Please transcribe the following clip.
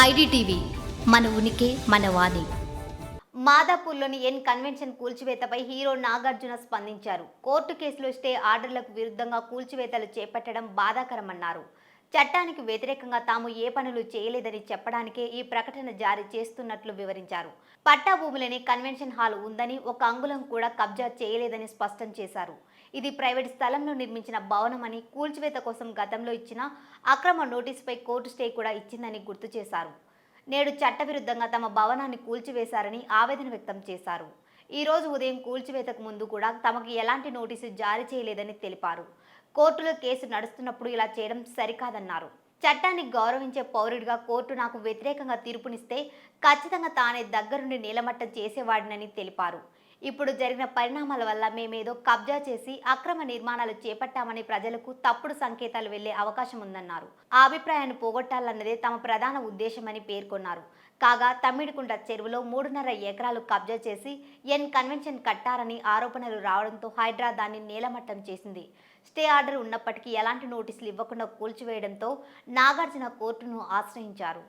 IDTV మన ఉనికి మన వాణి. మాదాపూర్లోని ఎన్ కన్వెన్షన్ కూల్చివేతపై హీరో నాగార్జున స్పందించారు. కోర్టు కేసులో స్టే ఆర్డర్లకు విరుద్ధంగా కూల్చివేతలు చేపట్టడం బాధాకరమన్నారు. చట్టానికి వ్యతిరేకంగా తాము ఏ పనులు చేయలేదని చెప్పడానికే ఈ ప్రకటన జారీ చేస్తున్నట్లు వివరించారు. పట్టా భూములని కన్వెన్షన్ హాల్ ఉందని ఒక అంగుళం కూడా కబ్జా చేయలేదని స్పష్టం చేశారు. ఇది ప్రైవేట్ స్థలంలో నిర్మించిన భవనమని కూల్చివేత కోసం గతంలో ఇచ్చిన అక్రమ నోటీసుపై కోర్టు స్టే కూడా ఇచ్చిందని గుర్తు చేశారు. నేడు చట్టవిరుద్ధంగా తమ భవనాన్ని కూల్చివేశారని ఆవేదన వ్యక్తం చేశారు. ఈ రోజు ఉదయం కూల్చివేతకు ముందు కూడా తమకు ఎలాంటి నోటీసు జారీ చేయలేదని తెలిపారు. కోర్టులో కేసు నడుస్తున్నప్పుడు ఇలా చేయడం సరికాదన్నారు. చట్టాన్ని గౌరవించే పౌరుడిగా కోర్టు నాకు వ్యతిరేకంగా తీర్పునిస్తే ఖచ్చితంగా తానే దగ్గరుండి నీలమట్టం చేసేవాడినని తెలిపారు. ఇప్పుడు జరిగిన పరిణామాల వల్ల మేమేదో కబ్జా చేసి అక్రమ నిర్మాణాలు చేపట్టామని ప్రజలకు తప్పుడు సంకేతాలు వెళ్ళే అవకాశం ఉందన్నారు. ఆ అభిప్రాయాన్ని పోగొట్టాలన్నదే తమ ప్రధాన ఉద్దేశమని పేర్కొన్నారు. కాగా తమ్మిడికుంట చెరువులో మూడున్నర ఎకరాలు కబ్జా చేసి ఎన్ కన్వెన్షన్ కట్టారని ఆరోపణలు రావడంతో హైడ్రా దాన్ని నేలమట్టం చేసింది. స్టే ఆర్డర్ ఉన్నప్పటికీ ఎలాంటి నోటీసులు ఇవ్వకుండా కూల్చివేయడంతో నాగార్జున కోర్టును ఆశ్రయించారు.